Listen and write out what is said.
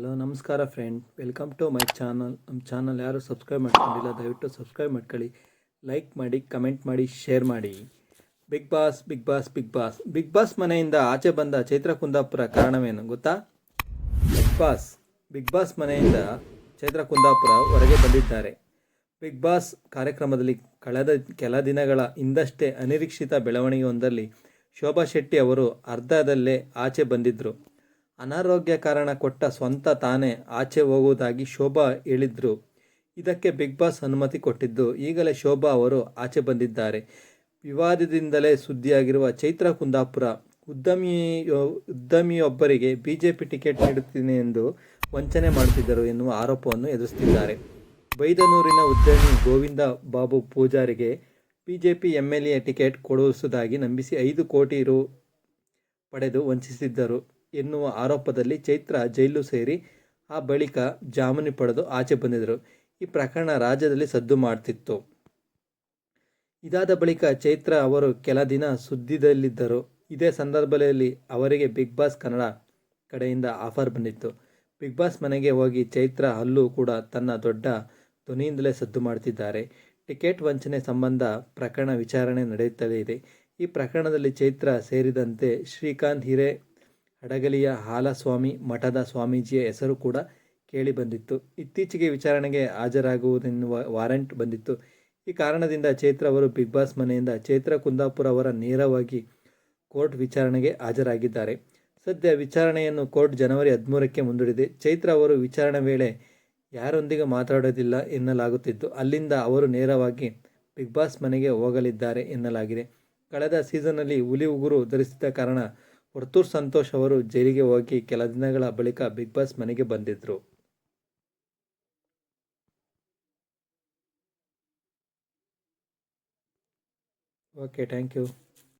Hello, ನಮಸ್ಕಾರ friend welcome to my channel ನಮ್ಮ channel ಯಾರು ಸಬ್ಸ್ಕ್ರೈಬ್ ಮಾಡ್ಕೊಂಡಿಲ್ಲ, ದಯವಿಟ್ಟು ಸಬ್ಸ್ಕ್ರೈಬ್ ಮಾಡ್ಕೊಳ್ಳಿ. ಲೈಕ್ ಮಾಡಿ ಕಮೆಂಟ್ ಮಾಡಿ ಶೇರ್ ಮಾಡಿ. Bigg Boss Bigg Boss Bigg Boss Bigg Boss ಮನೆಯಿಂದ ಆಚೆ ಬಂದ ಚೈತ್ರ ಕುಂದಾಪುರ ಕಾರಣವೇನು ಗೊತ್ತಾ? ಬಿಗ್ ಬಾಸ್ ಬಿಗ್ ಬಾಸ್ ಮನೆಯಿಂದ ಚೈತ್ರ ಕುಂದಾಪುರ ಹೊರಗೆ ಬಂದಿದ್ದಾರೆ. ಬಿಗ್ ಬಾಸ್ ಕಾರ್ಯಕ್ರಮದಲ್ಲಿ ಕಳೆದ ಕೆಲ ದಿನಗಳ ಹಿಂದಷ್ಟೇ ಅನಿರೀಕ್ಷಿತ ಬೆಳವಣಿಗೆಯೊಂದರಲ್ಲಿ ಶೋಭಾ ಶೆಟ್ಟಿ ಅವರು ಅರ್ಧದಲ್ಲೇ ಆಚೆ ಬಂದಿದ್ದರು ಅನಾರೋಗ್ಯ ಕಾರಣ ಕೊಟ್ಟ ಸ್ವಂತ ತಾನೇ ಆಚೆ ಹೋಗುವುದಾಗಿ ಶೋಭಾ ಹೇಳಿದ್ರು. ಇದಕ್ಕೆ ಬಿಗ್ ಬಾಸ್ ಅನುಮತಿ ಕೊಟ್ಟಿದ್ದು. ಈಗಲೇ ಶೋಭಾ ಅವರು ಆಚೆ ಬಂದಿದ್ದಾರೆ. ವಿವಾದದಿಂದಲೇ ಸುದ್ದಿಯಾಗಿರುವ ಚೈತ್ರ ಕುಂದಾಪುರ ಉದ್ಯಮಿಯೊ ಉದ್ಯಮಿಯೊಬ್ಬರಿಗೆ ಪಿ ಟಿಕೆಟ್ ನೀಡುತ್ತೀನಿ ಎಂದು ವಂಚನೆ ಮಾಡುತ್ತಿದ್ದರು ಎನ್ನುವ ಆರೋಪವನ್ನು ಎದುರಿಸುತ್ತಿದ್ದಾರೆ. ಬೈದನೂರಿನ ಉದ್ಯಮಿ Govinda Babu ಪೂಜಾರಿಗೆ B J P M L A ticket ಕೊಡಿಸುವುದಾಗಿ ನಂಬಿಸಿ ಐದು ಕೋಟಿ ರು ಪಡೆದು ವಂಚಿಸಿದ್ದರು. ಎನ್ನುವ ಆರೋಪದಲ್ಲಿ ಚೈತ್ರ ಜೈಲು ಸೇರಿ ಆ ಬಳಿಕ ಜಾಮೀನು ಪಡೆದು ಆಚೆ ಬಂದಿದ್ದರು. ಈ ಪ್ರಕರಣ ರಾಜ್ಯದಲ್ಲಿ ಸದ್ದು ಮಾಡ್ತಿತ್ತು. ಇದಾದ ಬಳಿಕ ಚೈತ್ರ ಅವರು ಕೆಲ ದಿನ ಸುದ್ದಿದಲ್ಲಿದ್ದರು. ಇದೇ ಸಂದರ್ಭದಲ್ಲಿ ಅವರಿಗೆ ಬಿಗ್ ಬಾಸ್ ಕನ್ನಡ ಕಡೆಯಿಂದ ಆಫರ್ ಬಂದಿತ್ತು. ಬಿಗ್ ಬಾಸ್ ಮನೆಗೆ ಹೋಗಿ ಚೈತ್ರ ಅಲ್ಲೂ ಕೂಡ ತನ್ನ ದೊಡ್ಡ ಧ್ವನಿಯಿಂದಲೇ ಸದ್ದು ಮಾಡ್ತಿದ್ದಾರೆ. ಟಿಕೆಟ್ ವಂಚನೆ ಸಂಬಂಧ ಪ್ರಕರಣ ವಿಚಾರಣೆ ನಡೆಯುತ್ತಲೇ ಇದೆ. ಈ ಪ್ರಕರಣದಲ್ಲಿ ಚೈತ್ರ ಸೇರಿದಂತೆ ಶ್ರೀಕಾಂತ್ ಹಿರೇ ಹಡಗಲಿಯ ಹಾಲಸ್ವಾಮಿ ಮಠದ ಸ್ವಾಮೀಜಿಯ ಹೆಸರು ಕೂಡ ಕೇಳಿ ಬಂದಿತ್ತು. ಇತ್ತೀಚೆಗೆ ವಿಚಾರಣೆಗೆ ಹಾಜರಾಗುವುದೆನ್ನುವ ವಾರೆಂಟ್ ಬಂದಿತ್ತು. ಈ ಕಾರಣದಿಂದ ಚೈತ್ರ ಅವರು ಬಿಗ್ ಬಾಸ್ ಮನೆಯಿಂದ ಚೈತ್ರ ಕುಂದಾಪುರ ಅವರ ನೇರವಾಗಿ ಕೋರ್ಟ್ ವಿಚಾರಣೆಗೆ ಹಾಜರಾಗಿದ್ದಾರೆ. ಸದ್ಯ ವಿಚಾರಣೆಯನ್ನು ಕೋರ್ಟ್ ಜನವರಿ ಹದಿಮೂರಕ್ಕೆ ಮುಂದೂಡಿದೆ. ಚೈತ್ರ ಅವರು ವಿಚಾರಣೆ ವೇಳೆ ಯಾರೊಂದಿಗೆ ಮಾತಾಡೋದಿಲ್ಲ ಎನ್ನಲಾಗುತ್ತಿತ್ತು. ಅಲ್ಲಿಂದ ಅವರು ನೇರವಾಗಿ ಬಿಗ್ ಬಾಸ್ ಮನೆಗೆ ಹೋಗಲಿದ್ದಾರೆ ಎನ್ನಲಾಗಿದೆ. ಕಳೆದ ಸೀಸನ್ನಲ್ಲಿ ಹುಲಿ ಉಗುರು ಧರಿಸಿದ ಕಾರಣ ವರ್ತೂರ್ ಸಂತೋಷ್ ಅವರು ಜೈಲಿಗೆ ಹೋಗಿ ಕೆಲ ದಿನಗಳ ಬಳಿಕ ಬಿಗ್ ಬಾಸ್ ಮನೆಗೆ ಬಂದಿದ್ದರು ಓಕೆ, ಥ್ಯಾಂಕ್ ಯು.